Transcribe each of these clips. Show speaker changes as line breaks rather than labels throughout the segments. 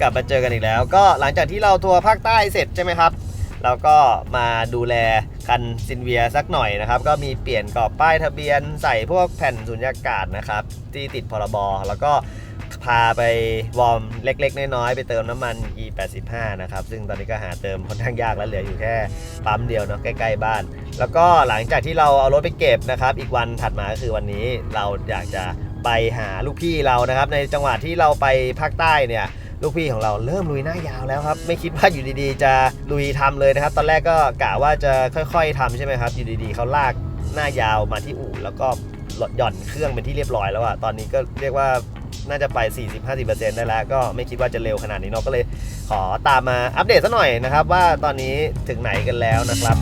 กลับมาเจอกันอีกแล้ว ก็หลังจากที่เราทัวร์ภาคใต้เสร็จใช่ไหมครับ เราก็มาดูแลคันซินเวียสักหน่อยนะครับ ก็มีเปลี่ยนกรอบป้ายทะเบียนใส่พวกแผ่นสุญญากาศนะครับ ที่ติดพรบแล้วก็พาไปวอร์มเล็ก ๆ น้อยๆ ไปเติมน้ำมัน E85 นะครับ ซึ่งตอนนี้ก็หาเติมค่อนข้างยากแล้วเหลืออยู่แค่ปั๊มเดียวเนาะใกล้ๆบ้าน แล้วก็หลังจากที่เราเอารถไปเก็บนะครับ อีกวันถัดมาก็คือวันนี้เราอยากจะไปหาลูกพี่เรานะครับ ในจังหวะที่เราไปภาคใต้เนี่ย ลูกพี่ของเราเริ่มลุยหน้ายาวแล้วครับ ไม่คิดว่าอยู่ดีๆ จะลุยทำเลยนะครับ ตอนแรกก็กะว่าจะค่อย ๆทำใช่ไหมครับ อยู่ดีๆเขาลากหน้ายาวมาที่อู่แล้วก็ลดหย่อนเครื่องเป็นที่เรียบร้อยแล้วอะตอนนี้ก็เรียกว่าน่าจะไป 40-50%ได้แล้ว ก็ไม่คิดว่าจะเร็วขนาดนี้เนาะก็เลยขอตามมาอัปเดตซะหน่อยนะครับ ว่าตอนนี้ถึงไหนกันแล้วนะครับ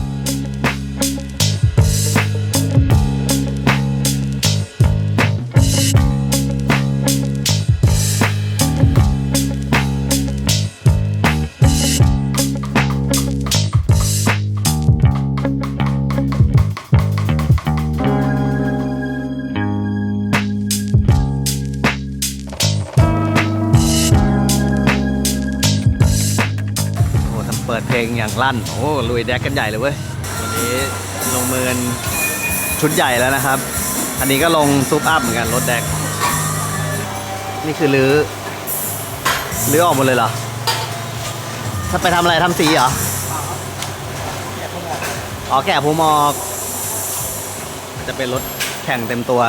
ลงอย่างลั่น โอ้ลุยแดกกันใหญ่เลยเว้ย วันนี้ลงมือกันชุดใหญ่แล้วนะครับ อันนี้ก็ลงซุปอัพเหมือนกันรถแดก นี่คือรื้อรื้อออกหมดเลยเหรอ ถ้าไปทำอะไรทำสีเหรอ อ๋อแกะภูมอกจะเป็นรถแข่งเต็มตัว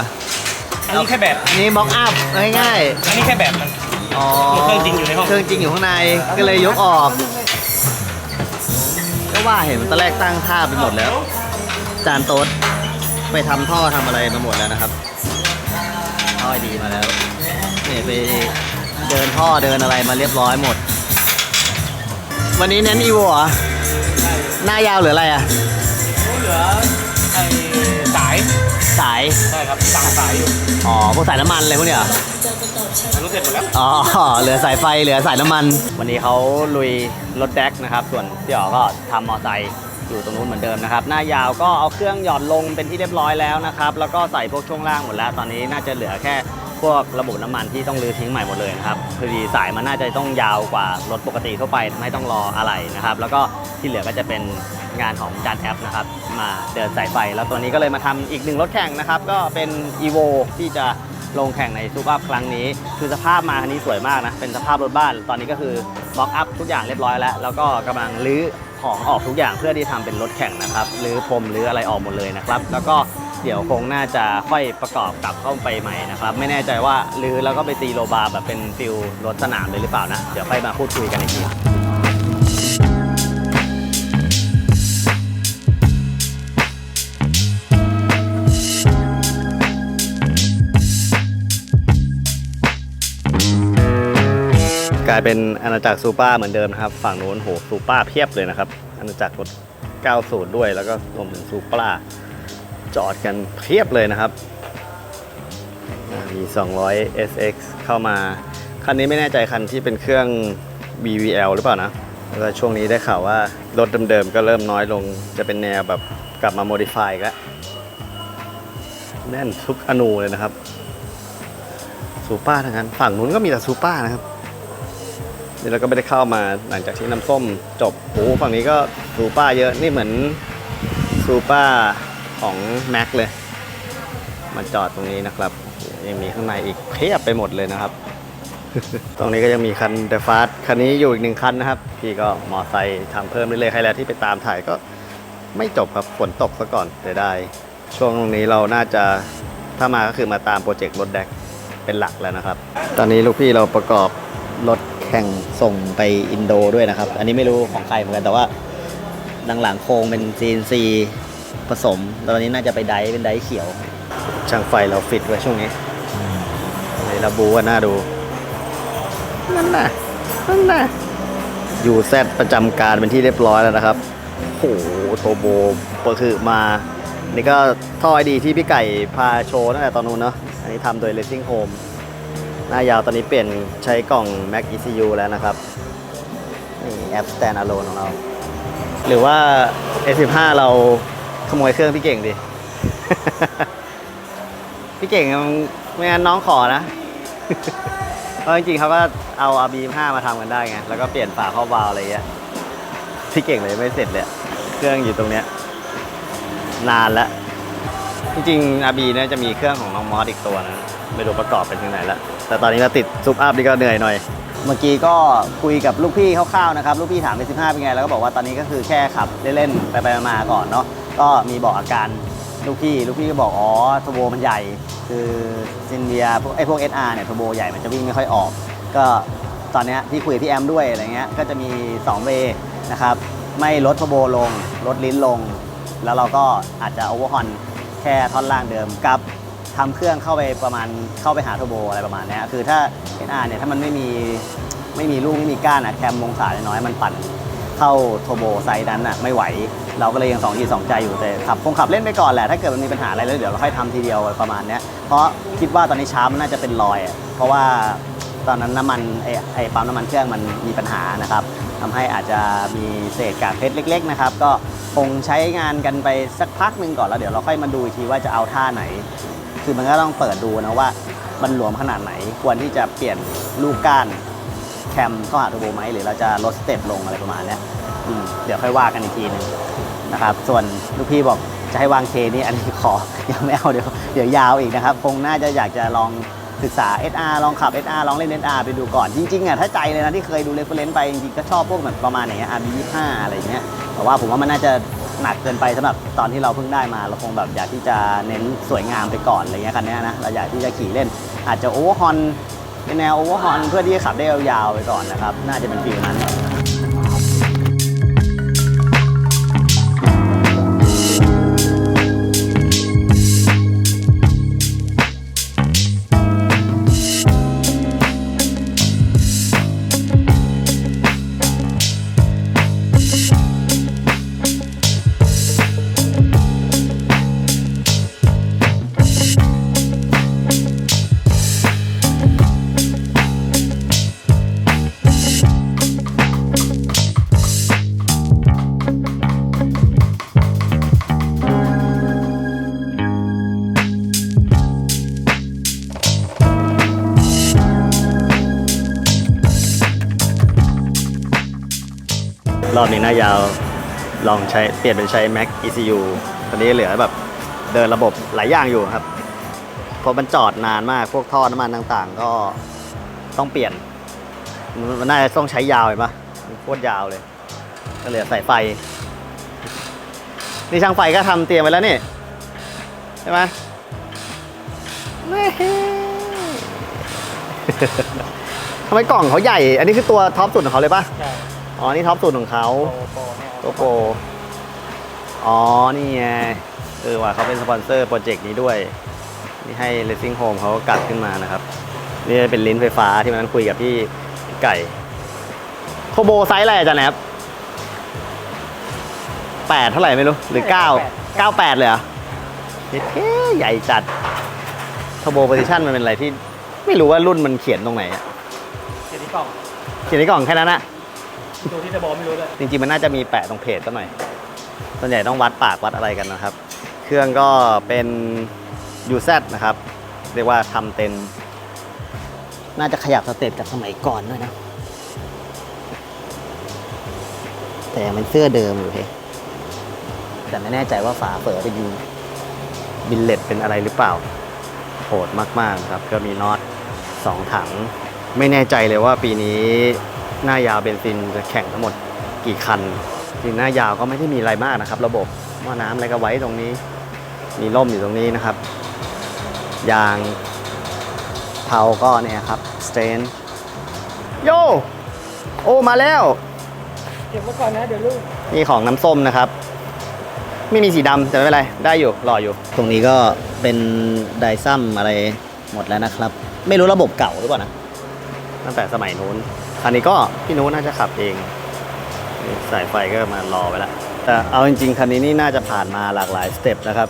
อันนี้แค่แบบ
อันนี้ม็อกอัพง่าย
อันนี้แค่แบบมัน
ๆอ๋อ
เครื่องจริงอยู่ในห้อง
เครื่องจริงอยู่ข้างในก็เลยยกออก ก็ว่าเห็นตอนแรกตั้งท่าไปหมดแล้ว จานโต๊ดไปทำท่อทำอะไรมาหมดแล้วนะครับท่อดีมาแล้วนี่ไปเดินท่อเดินอะไรมาเรียบร้อยหมด วันนี้เน้นอีโวเหรอหน้ายาวหรืออะไรอะ
เหลือไอ สาย
สาย
ใช่ครับสั่งสายอยู่
อ๋อ พวกสายน้ำมันอะไรพวกเนี้ยเหรอ
มันรู้เสร็จหมดแล้ว
อ๋อ เหลือสายไฟ เหลือสายน้ำมัน วันนี้เขาลุยรถแดกนะครับ ส่วนพี่อ๋อก็ทำมอไซค์อยู่ตรงนู้นเหมือนเดิมนะครับ หน้ายาวก็เอาเครื่องหย่อนลงเป็นที่เรียบร้อยแล้วนะครับ แล้วก็ใส่พวกช่วงล่างหมดแล้ว ตอนนี้น่าจะเหลือแค่ พวกระบบน้ำมันที่ต้องรื้อทิ้งใหม่หมดเลยนะครับพอดีสายมันน่าจะต้องยาวกว่ารถปกติทั่วไปทำให้ต้องรออะไรนะครับ แล้วก็ที่เหลือก็จะเป็นงานของจานแอปนะครับ มาเดินสายไฟ แล้วตัวนี้ก็เลยมาทำอีกหนึ่งรถแข่งนะครับ ก็เป็น EVO ที่จะลงแข่งในซูเปอร์ครั้งนี้ คือสภาพมาคันนี้สวยมากนะ เป็นสภาพรถบ้าน ตอนนี้ก็คือบล็อกอัพทุกอย่างเรียบร้อยแล้ว แล้วก็กำลังรื้อของออกทุกอย่างเพื่อที่ทำเป็นรถแข่งนะครับรื้อพรมหรืออะไรออกหมดเลยนะครับ แล้วก็ เดี๋ยวคงน่าจะค่อยประกอบกลับเข้าไปใหม่นะครับ ไม่แน่ใจว่ารื้อแล้วก็ไปตีโลบาร์แบบเป็นฟิลรถสนามเลยหรือเปล่านะ เดี๋ยวค่อยมาพูดคุยกันอีกทีกลายเป็นอาณาจักรซูเปอร์เหมือนเดิมนะครับ ฝั่งโน้นโหซูเปอร์เพียบเลยนะครับอาณาจักรรถ90 ด้วยแล้วก็รวมถึงซูเปอร์ จอดกันเพียบเลยนะครับ มี 200 SX เข้ามา คันนี้ไม่แน่ใจคันที่เป็นเครื่อง BVL หรือเปล่านะ แล้วช่วงนี้ได้ข่าวว่ารถเดิมๆก็เริ่มน้อยลง จะเป็นแนวแบบกลับมาโมดิฟายแล้วแน่นทุกอนูเลยนะครับซูเปอร์ทั้งนั้น ฝั่งนู้นก็มีแต่ซูเปอร์นะครับนี่เราก็ไม่ได้เข้ามาหลังจากที่น้ำส้มจบโอ้ฝั่งนี้ก็ซูเปอร์เยอะนี่เหมือนซูเปอร์ ของแม็กเลย มาจอดตรงนี้นะครับ ยังมีข้างในอีกเพียบไปหมดเลยนะครับ ตรงนี้ก็ยังมีคันเดฟาสคันนี้อยู่อีกหนึ่งคันนะครับ พี่ก็มอไซค์ทำเพิ่มเรื่อยๆใครแล้วที่ไปตามถ่ายก็ไม่จบครับฝนตกซะก่อนเสียดายช่วงนี้เราน่าจะถ้ามาก็คือมาตามโปรเจกต์รถแดกเป็นหลักแล้วนะครับ ตอนนี้ลูกพี่เราประกอบรถแข่งส่งไปอินโดด้วยนะครับ อันนี้ไม่รู้ของใครเหมือนกันแต่ว่าดังหลังโครงเป็น CNC ผสมตอนนี้น่าจะไปไดเป็นไดเขียว ช่างไฟเราฟิตไว้ช่วงนี้ในระบูว่าน่าดู นั่นน่ะ นั่นน่ะยูแซดประจำการเป็นที่เรียบร้อยแล้วนะครับโอ้โหโทโบเปิดคือมา นี่ก็ท่อไอดีที่พี่ไก่พาโชว์ตั้งแต่ตอนนู้นเนาะ อันนี้ทำโดย Racing Home หน้ายาวตอนนี้เปลี่ยนใช้กล่อง Mac ECU แล้วนะครับ นี่แอป Standalone ของเรา หรือว่า S15 เรา ขโมยเครื่องพี่เก่งดิ พี่เก่งไม่งั้นน้องขอนะ เพราะจริงๆเขาก็เอา RB5 มาทำกันได้ไง แล้วก็เปลี่ยนฝาครอบวาล์วอะไรเงี้ยที่เก่งเลยไม่เสร็จเลย เครื่องอยู่ตรงเนี้ย นานแล้ว จริงๆ RB เนี่ยจะมีเครื่องของน้องมอสอีกตัวนะ ไม่รู้ประกอบเป็นถึงไหนแล้ว แต่ตอนนี้มาติดซุปอัพนี่ก็เหนื่อยหน่อยเมื่อกี้ก็คุยกับลูกพี่คร่าวๆนะครับ ลูกพี่ถามไป15 เป็นไง แล้วก็บอกว่าตอนนี้ก็คือแค่ขับเล่นๆ ไปๆ มาๆ ก่อนเนาะ ก็มีบอกอาการลูกพี่ลูกพี่ก็บอกอ๋อทโบมันใหญ่ คือซินเวียพวกไอพวก SR เนี่ยทโบใหญ่มันจะวิ่งไม่ค่อยออก ก็ตอนนี้ที่คุยกับพี่แอมด้วยอะไรเงี้ยก็จะมี2เวย์นะครับไม่ลดทโบลงลดลิ้นลง แล้วเราก็อาจจะโอเวอร์ฮอนแค่ท่อนล่างเดิมกับทำเครื่องเข้าไปประมาณเข้าไปหาเทอร์โบอะไรประมาณนี้คือถ้า NR เนี่ยถ้ามันไม่มีไม่มีลูกไม่มีก้านอะแคมวงศาน้อยมันปั่น เข้าโทโบไซส์นั้นอะไม่ไหว เราก็เลยยังสองทีสองใจอยู่แต่ขับคงขับเล่นไปก่อนแหละถ้าเกิดมันมีปัญหาอะไรแล้วเดี๋ยวเราค่อยทำทีเดียวประมาณเนี้ยเพราะคิดว่าตอนนี้ช้ามันน่าจะเป็นรอยอะเพราะว่าตอนนั้นน้ำมันไอไอปั๊มน้ำมันเครื่องมันมีปัญหานะครับทำให้อาจจะมีเศษกากเพชรเล็ก ๆ นะครับ ก็คงใช้งานกันไปสักพักหนึ่งก่อนแล้วเดี๋ยวเราค่อยมาดูอีกทีว่าจะเอาท่าไหน คือมันก็ต้องเปิดดูนะว่ามันหลวมขนาดไหนควรที่จะเปลี่ยนลูกก้าน แคมเข้าหาเทอร์โบไหมหรือเราจะลดสเต็ปลงอะไรประมาณนี้เดี๋ยวค่อยว่ากันอีกทีหนึงนะครับ ส่วนลูกพี่บอกจะให้วางเคนี่อันนี้ขอยังไม่เอาเดี๋ยวเดี๋ยวยาวอีกนะครับ คงน่าจะอยากจะลองศึกษา SR ลองขับ SR ลองเล่น SR ไปดูก่อน จริงๆอะถ้าใจเลยนะที่เคยดูเรฟเฟรนซ์ไปจริงๆก็ชอบพวกแบบประมาณอย่างเงี้ย RB25 อะไรอย่างเงี้ยแต่ว่าผมว่ามันน่าจะหนักเกินไปสำหรับตอนที่เราเพิ่งได้มา เราคงแบบอยากที่จะเน้นสวยงามไปก่อนอะไรเงี้ยคันนี้นะเราอยากที่จะขี่เล่น อาจจะโอเวอร์ฮอน เป็นแนวโอเวอร์ฮอนเพื่อที่จะขับได้ยาวๆไปก่อนนะครับ น่าจะเป็นฟีลนั้น รอบนี้หน้ายาวลองใช้เปลี่ยนเป็นใช้ Mac ECU ตอนนี้เหลือแบบเดินระบบหลายอย่างอยู่ครับเพราะมันจอดนานมากพวกท่อน้ำมันต่างๆ ก็ต้องเปลี่ยน มันน่าจะต้องใช้ยาวเห็นปะมันโคตรยาวเลย ก็เหลือใส่ไฟ นี่ช่างไฟก็ทำเตรียมไว้แล้วนี่ ใช่ไหมไม่ทำไมกล่องเขาใหญ่ อันนี้คือตัวท็อปสุดของเขาเลยปะ
ใช่
อ๋อ นี่ท็อปสุดของเขา
โปรโปรเนี่ย
โกโปรอ๋อ นี่ไง เออว่ะเขาเป็นสปอนเซอร์โปรเจกต์นี้ด้วย นี่ให้ Racing Home เขากัดขึ้นมานะครับ นี่เป็นลิ้นไฟฟ้าที่มันคุยกับพี่ไก่โทโบไซส์อะไรอาจารย์แอบแปดเท่าไหร่ไม่รู้ หรือเก้าเก้าแปดเลยเหรอเฮ้ยใหญ่จัดโทโบโพซิชันมันเป็นอะไรที่ ไม่รู้ว่ารุ่นมันเขียนตรงไหนอะ
เจนี่กล่อง
เขียนในกล่องแค่นั้นอะ
ดูที่จะบอกไม่รู้เลย
จริงๆมันน่าจะมีแปะตรงเพจสักหน่อย ส่วนใหญ่ต้องวัดปากวัดอะไรกันนะครับ เครื่องก็เป็น UZ นะครับ เรียกว่าทำเต็มน่าจะขยับสเต็ปจากสมัยก่อนด้วยนะ แต่ยังเป็นเสื้อเดิมอยู่เฮ้แต่ไม่แน่ใจว่าฝาเปิดเป็นบินเลตเป็นอะไรหรือเปล่าโหดมากๆครับ ก็มีน็อตสองถัง ไม่แน่ใจเลยว่าปีนี้ หน้ายาวเบนซินจะแข่งทั้งหมดกี่คันจริงหน้ายาวก็ไม่ได้มีอะไรมากนะครับ ระบบหม้อน้ำอะไรก็ไว้ตรงนี้ มีร่มอยู่ตรงนี้นะครับ ยางเผาก็เนี่ยครับสเตนโยโอ้มาแล้ว
เก็บไว้ก่อนนะ เดี๋ยวลูก
นี่ของน้ำส้มนะครับ ไม่มีสีดำแต่ไม่เป็นไร ได้อยู่รออยู่ ตรงนี้ก็เป็นไดซัมอะไรหมดแล้วนะครับ ไม่รู้ระบบเก่าหรือเปล่านะ ตั้งแต่สมัยนู้น คันนี้ก็พี่นู้นน่าจะขับเอง สายไฟก็มารอไว้แล้ว แต่เอาจริง ๆ คันนี้นี่น่าจะผ่านมาหลากหลายสเต็ปนะครับ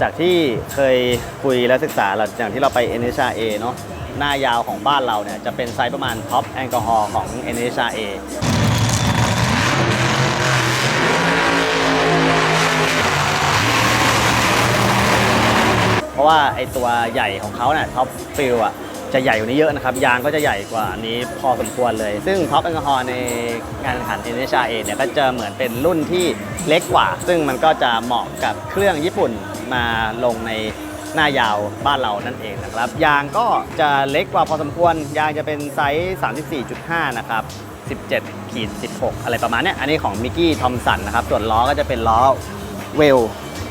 จากที่เคยคุยและศึกษาหลังจากที่เราไป n h r a เนาะหน้ายาวของบ้านเราเนี่ย จะเป็นไซส์ประมาณท็อปแอลกอฮอล์ของ n h r a เพราะว่าไอตัวใหญ่ของเขาเนี่ยท็อปฟิลอะ จะใหญ่กว่านี้เยอะนะครับ ยางก็จะใหญ่กว่านี้พอสมควรเลย ซึ่งท็อปแอลกอฮอล์ในงานแข่งขัน n h r a เนี่ยก็จะเหมือนเป็นรุ่นที่เล็กกว่า ซึ่งมันก็จะเหมาะกับเครื่องญี่ปุ่นมาลงในหน้ายาวบ้านเรานั่นเองนะครับ ยางก็จะเล็กกว่าพอสมควร ยางจะเป็นไซส์ 34.5 นะครับ 17ขีด16 อะไรประมาณเนี้ยอันนี้ของมิกกี้ทอมสันนะครับ ส่วนล้อก็จะเป็นล้อเวล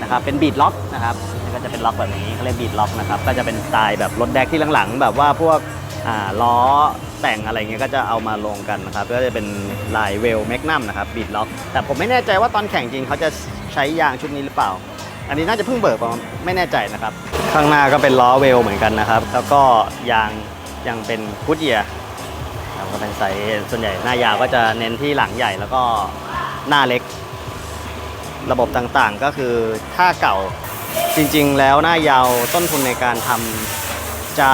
นะครับ เป็นบีดล็อกนะครับ ก็จะเป็นล็อกแบบนี้เขาเรียกบีดล็อกนะครับ ก็จะเป็นสไตล์แบบรถแดกที่หลังๆ แบบว่าพวกล้อแต่งอะไรเงี้ยก็จะเอามาลงกันนะครับ ก็จะเป็นลายเวลแมกนัมนะครับบีดล็อก แต่ผมไม่แน่ใจว่าตอนแข่งจริงเขาจะใช้ยางชุดนี้หรือเปล่า อันนี้น่าจะเพิ่งเบิกมาไม่แน่ใจนะครับ ข้างหน้าก็เป็นล้อเวลเหมือนกันนะครับ แล้วก็ยางยังเป็นกุดเยียรับก็เป็นไซส์ส่วนใหญ่หน้ายาวก็จะเน้นที่หลังใหญ่แล้วก็หน้าเล็ก ระบบต่างๆก็คือถ้าเก่า จริงๆ แล้วหน้ายาวต้นทุนในการทำจะ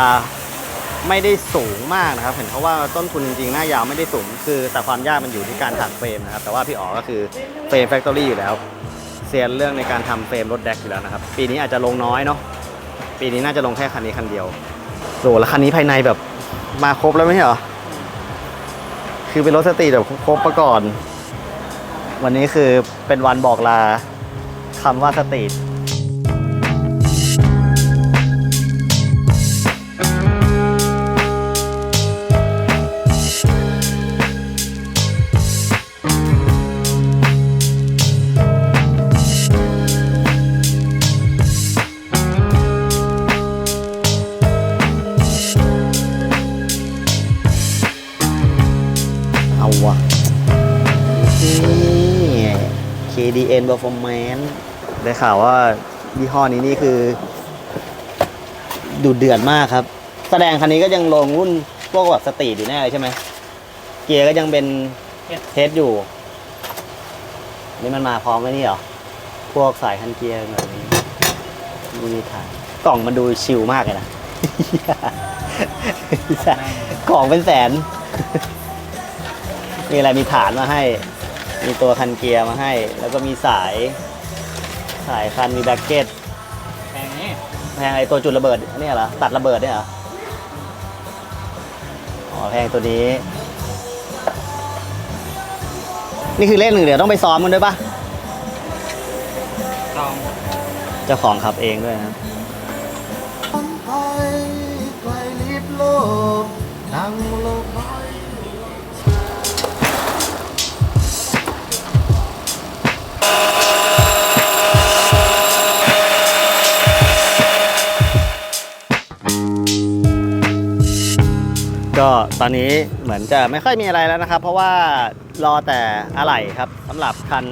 ไม่ได้สูงมากนะครับ เห็นเขาว่าต้นทุนจริงๆ หน้ายาวไม่ได้สูง คือแต่ความยากมันอยู่ที่การถักเฟรมนะครับ แต่ว่าพี่อ๋อก็คือเฟรมแฟคทอรี่อยู่แล้วเซียนเรื่องในการทำเฟรมรถแดกอยู่แล้วนะครับ ปีนี้อาจจะลงน้อยเนาะปีนี้น่าจะลงแค่คันนี้คันเดียวโอ้แล้วคันนี้ภายในแบบมาครบแล้วไม่ใช่เหรอคือเป็นรถสตรีแบบครบมาก่อน วันนี้คือเป็นวันบอกลาคำว่าสตรีท KDN Performance ได้ข่าวว่ายี่ห้อนี้นี่คือ ดูเดือดมากครับ แสดงคันนี้ก็ยังลงรุ่นพวกแบบสตรีทอยู่แน่เลยใช่ไหม เกียร์ก็ยังเป็นเทสอยู่ นี่มันมาพร้อมไว้นี่เหรอ พวกสายคันเกียร์แบบนี้ดูมีถ่ายกล่องมันดูชิลมากเลยนะกล่องเป็นแสน มีอะไรมีฐานมาให้ มีตัวคันเกียร์มาให้ แล้วก็มีสาย สายคันมีแบ็กเก็ต
แพงนี้
แพงไอตัวจุดระเบิดเนี่ยเหรอตัดระเบิดเนี่ยเหรออ๋อแพงตัวนี้ นี่คือเล่นหนึ่งเดี๋ยวต้องไปซ้อมกันด้วยปะ
ลอง
เจ้าของขับเองด้วยนะครับ
ก็
ตอนนี้เหมือนจะไม่ค่อยมีอะไรแล้วนะครับ เพราะว่ารอแต่อะไหล่ครับสำหรับคัน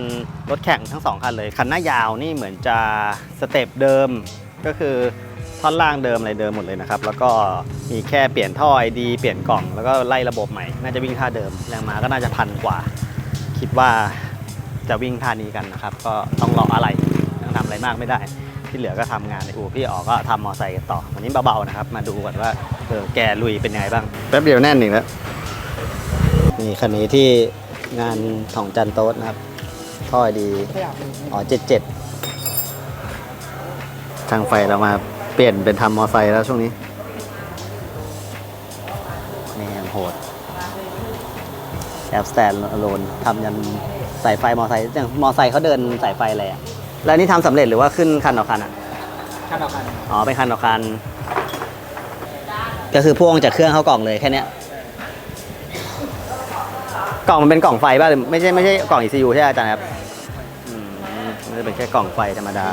รถแข่งทั้งสองคันเลย คันหน้ายาวนี่เหมือนจะสเต็ปเดิมก็คือท่อนล่างเดิมอะไรเดิมหมดเลยนะครับ แล้วก็มีแค่เปลี่ยนท่อไอดีเปลี่ยนกล่องแล้วก็ไล่ระบบใหม่ น่าจะวิ่งท่าเดิมแรงมาก็น่าจะพันกว่า คิดว่าจะวิ่งท่านี้กันนะครับ ก็ต้องรออะไรยังทำอะไรมากไม่ได้ ที่เหลือก็ทำงานในอู่พี่ออก็ทำมอไซค์กันต่อวันนี้เบาๆนะครับ มาดูก่อนว่า เออแกลุยเป็นยังไงบ้าง แป๊บเดียวแน่นอีกแล้วนี่คันนี้ที่งานของจันโต๊ดนะครับ ท่อดี
ขยับมือ
อ๋อเจ็ดเจ็ดทางไฟเรามาเปลี่ยนเป็นทำมอไซค์แล้วช่วงนี้นี่ยังโหดแอปสแตนโลนทำยันสายไฟมอไซค์อย่างมอไซค์เขาเดินสายไฟเลยอะแล้วนี่ทำสำเร็จหรือว่าขึ้นคันต่อคันอะ
ขั้นต่อขั้น
อ๋อเป็นคันต่อคัน ก็คือพ่วงจากเครื่องเข้ากล่องเลยแค่เนี้ยกล่องมันเป็นกล่องไฟป่ะหรือไม่ใช่ไม่ใช่กล่อง ECU ใช่ไหมอาจารย์ครับอืมมันจะเป็นแค่กล่องไฟธรรมดา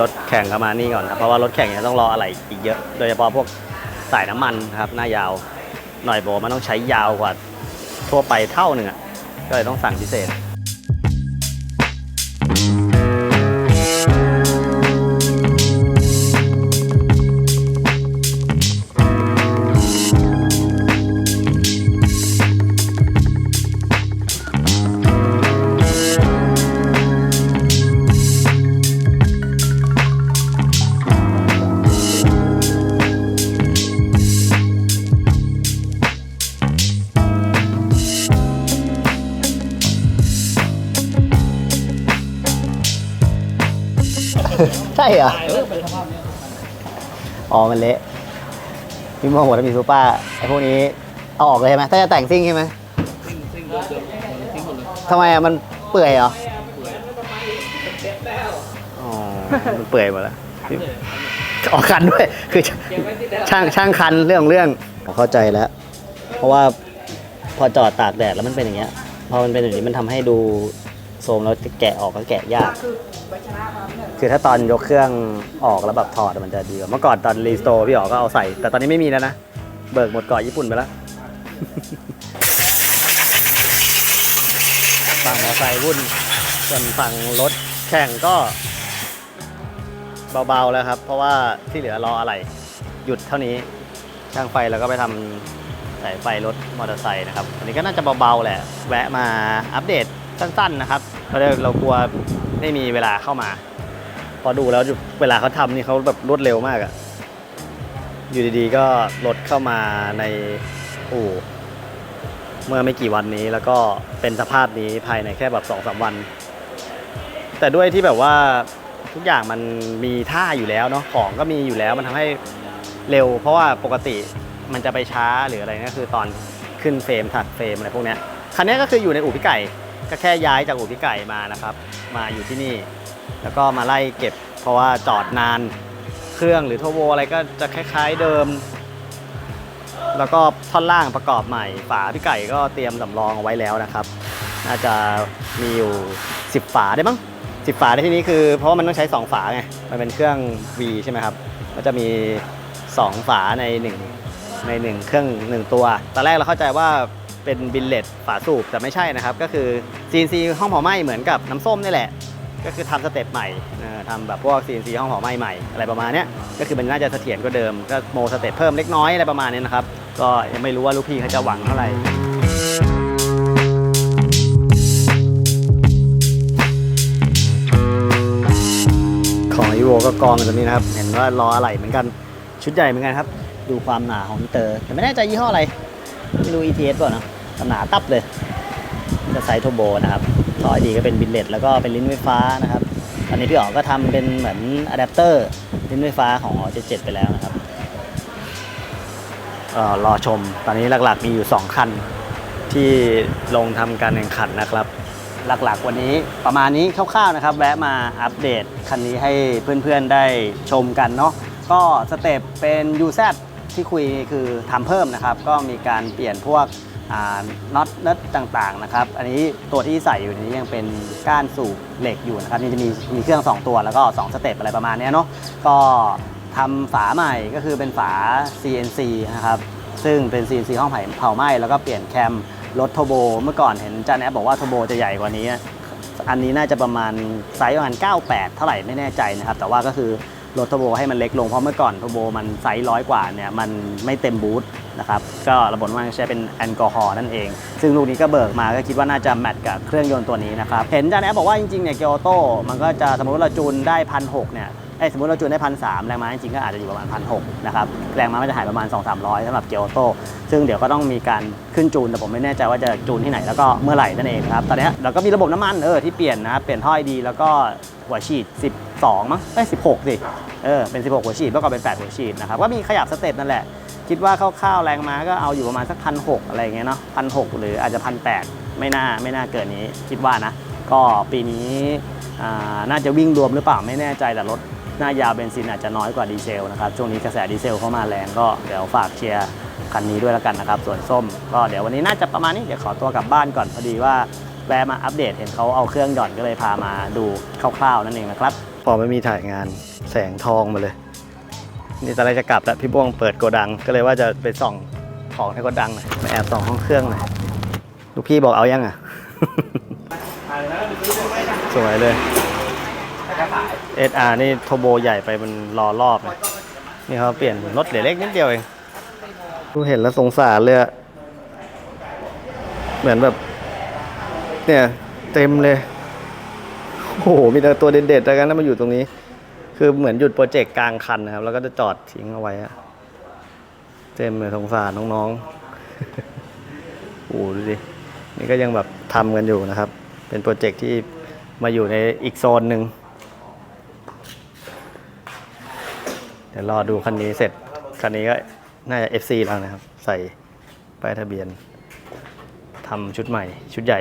รถแข่งก็มานี่ก่อนครับเพราะว่ารถแข่งเนี่ยต้องรออะไรอีกเยอะ โดยเฉพาะพวกสายน้ำมันครับ หน้ายาว หน่อยโบมันต้องใช้ยาวกว่าทั่วไปเท่าหนึ่งอะก็เลยต้องสั่งพิเศษ ใช่เหรอ อ๋อ มันเละพี่โมบอกว่ามีซูเปอร์ไอ้พวกนี้เอาออกเลยใช่ไหมถ้าจะแต่งซิ่งใช่ไหมทำไมอะ มันเปื่อยเหรออ๋อมันเปื่อยหมดแล้วออกคันด้วย คือช่างช่างคันเรื่องเรื่องเข้าใจแล้ว เพราะว่าพอจอดตากแดดแล้วมันเป็นอย่างเงี้ย พอมันเป็นอย่างนี้มันทำให้ดูโทรมแล้วจะแกะออกก็แกะยาก คือถ้าตอนยกเครื่องออกแล้วแบบถอดมันจะดีกว่าเมื่อก่อนตอนรีสโตร์พี่อ๋อก็เอาใส่ แต่ตอนนี้ไม่มีแล้วนะ เบิกหมดเกาะญี่ปุ่นไปแล้วฝั่งมอเตอร์ไซค์วุ่น ส่วนฝั่งรถแข่งก็ เบาๆแล้วครับ เพราะว่าที่เหลือรออะไร หยุดเท่านี้ช่างไฟแล้วก็ไปทำสายไฟรถมอเตอร์ไซค์นะครับอันนี้ก็น่าจะเบาๆแหละ แวะมาอัปเดตสั้นๆนะครับเพราะเรากลัว ไม่มีเวลาเข้ามา พอดูแล้วเวลาเขาทำนี่เขาแบบรวดเร็วมากอะอยู่ดีๆก็รถเข้ามาในอู่เมื่อไม่กี่วันนี้แล้วก็เป็นสภาพนี้ภายในแค่แบบสองสามวัน แต่ด้วยที่แบบว่าทุกอย่างมันมีท่าอยู่แล้วเนาะของก็มีอยู่แล้วมันทำให้เร็ว เพราะว่าปกติมันจะไปช้าหรืออะไรก็คือตอนขึ้นเฟรมถัดเฟรมอะไรพวกนี้คันนี้ก็คืออยู่ในอู่พี่ไก่ ก็แค่ย้ายจากอู่พี่ไก่มานะครับ มาอยู่ที่นี่ แล้วก็มาไล่เก็บ เพราะว่าจอดนานเครื่องหรือโทโวอะไรก็จะคล้าย ๆเดิม แล้วก็ท่อนล่างประกอบใหม่ ฝาพี่ไก่ก็เตรียมสำรองเอาไว้แล้วนะครับ น่าจะมีอยู่ 10 ฝาได้มั้ง10 ฝาในที่นี้คือ เพราะว่ามันต้องใช้ 2 ฝาไง มันเป็นเครื่อง V ใช่ไหมครับ ก็จะมี 2 ฝาใน 1 ใน 1 เครื่อง 1 ตัว ตอนแรกเราเข้าใจว่า เป็นบินเลตฝาสูบแต่ไม่ใช่นะครับ ก็คือ CNC ห้องเผาไหม้เหมือนกับน้ำส้มนี่แหละ ก็คือทำสเต็ปใหม่ทำแบบพวก CNC ห้องเผาไหม้ใหม่อะไรประมาณนี้ก็คือมันน่าจะเสถียรกว่าเดิมก็โมสเต็ปเพิ่มเล็กน้อยอะไรประมาณนี้นะครับก็ยังไม่รู้ว่าลูกพี่เขาจะหวังเท่าไหร่ของอีโวก็กองตรงนี้นะครับ เห็นว่ารออะไรเหมือนกันชุดใหญ่เหมือนกันครับ ดูความหนาของมิเตอร์ แต่ไม่แน่ใจยี่ห้ออะไร ไม่รู้ ETS ปล่านะ หนาตับเลย จะไซส์โทโบนะครับต่อดีก็เป็นบิลเลตแล้วก็เป็นลิ้นไฟฟ้านะครับ ตอนนี้พี่อ๋อก็ทำเป็นเหมือนอะแดปเตอร์ลิ้นไฟฟ้าของอ๋อ77ไปแล้วนะครับเอ่อรอชม ตอนนี้หลักๆมีอยู่ 2 คัน ที่ลงทำการแข่งขันนะครับ หลักๆ วันนี้ประมาณนี้คร่าวๆนะครับ แวะมาอัปเดตคันนี้ให้เพื่อนๆได้ชมกันเนาะก็สเต็ปเป็น UZ ที่คุยคือทำเพิ่มนะครับ ก็มีการเปลี่ยนพวก น็อตนัดต่างๆนะครับ อันนี้ตัวที่ใส่อยู่นี้ยังเป็นก้านสูบเหล็กอยู่นะครับนี่จะมีมีเครื่อง 2 ตัวแล้วก็ 2 สเต็ปอะไรประมาณนี้เนาะก็ทำฝาใหม่ก็คือเป็นฝา CNC นะครับซึ่งเป็น CNC ห้องเผาไหม้แล้วก็เปลี่ยนแคมรถโทโบ เมื่อก่อนเห็นจานแอปบอกว่าโทโบจะใหญ่กว่านี้ อันนี้น่าจะประมาณไซส์ประมาณ 98 เท่าไหร่ไม่แน่ใจนะครับ แต่ว่าก็คือ ลดโทโบให้มันเล็กลงเพราะเมื่อก่อนโทโบมันไซส์ร้อยกว่าเนี่ยมันไม่เต็มบูทนะครับก็ระบบมันใช้เป็นแอลกอฮอล์นั่นเอง ซึ่งลูกนี้ก็เบิกมาก็คิดว่าน่าจะแมทกับเครื่องยนต์ตัวนี้นะครับเห็นจานแอปบอกว่าจริงๆเนี่ยเกียวโตมันก็จะสมมติว่าเราจูนได้พันหเนี่ย สมมติเราจูนได้พันสามแรงม้าจริงก็อาจจะอยู่ประมาณพันหนะครับแรงม้ามันจะหายประมาณ 2 3 0 0สำหรับเกียวโตซึ่งเดี๋ยวก็ต้องมีการขึ้นจูนแต่ผมไม่แน่ใจว่าจะจูนที่ไหนแล้วก็เมื่อไหร่นั่นเองครับตอนนี้เราก็มีระบบน้ำมันเออที่เปลี่ยนนะเปลี่ยนท่อไอดีแล้วก็หัวฉีด 12 มั้งเอ้ย16 สิเออเป็น 16 หัวฉีดเมื่อก่อนเป็น 8 หัวฉีดนะครับก็มีขยับสเต็ปนั่นแหละ คิดว่าคร่าวๆแรงม้าก็เอาอยู่ประมาณสักพันหอะไรอย่างเงี้ยเนาะพันหหรืออาจจะพันแไม่น่าไม่น่าเกินนี้คิดว่านะ ก็ปีนี้น่าจะวิ่งรวมหรือเปล่าไม่แน่ใจแต่รถ หน้ายาวเบนซินอาจจะน้อยกว่าดีเซลนะครับ ช่วงนี้กระแสดีเซลเข้ามาแรงก็เดี๋ยวฝากเชียร์คันนี้ด้วยแล้วกันนะครับ ส่วนส้ม ก็เดี๋ยววันนี้น่าจะประมาณนี้ เดี๋ยวขอตัวกลับบ้านก่อนพอดีว่าแวะมาอัปเดตเห็นเขาเอาเครื่องหย่อนก็เลยพามาดูคร่าวๆนั่นเองนะครับ พอไม่มีถ่ายงานแสงทองมาเลย นี่ตอนแรกจะกลับแล้วพี่บ้วงเปิดโกดังก็เลยว่าจะไปส่องของในโกดังหน่อยมาแอบส่องห้องเครื่องหน่อยลูกพี่บอกเอายังอะสวยเลย เอสอาร์นี่โทโบใหญ่ไปมันรอรอบเลยนี่เขาเปลี่ยนรถเหลือเล็กนิดเดียวเองดูเห็นแล้วสงสารเลยอะเหมือนแบบ เนี่ย เต็มเลย โอ้โห มีแต่ตัวเด็ดๆแต่กันแล้วมาอยู่ตรงนี้ คือเหมือนหยุดโปรเจกต์กลางคันนะครับ แล้วก็จะจอดทิ้งเอาไว้อะเต็มเลยสงสารน้องๆ โอ้โหดูดินี่ก็ยังแบบทำกันอยู่นะครับ เป็นโปรเจกต์ที่มาอยู่ในอีกโซนหนึ่ง ดี๋ยวรอดูคันนี้เสร็จ คันนี้ก็น่าจะ FC เรานะครับ ใส่ป้ายทะเบียนทำชุดใหม่ชุดใหญ่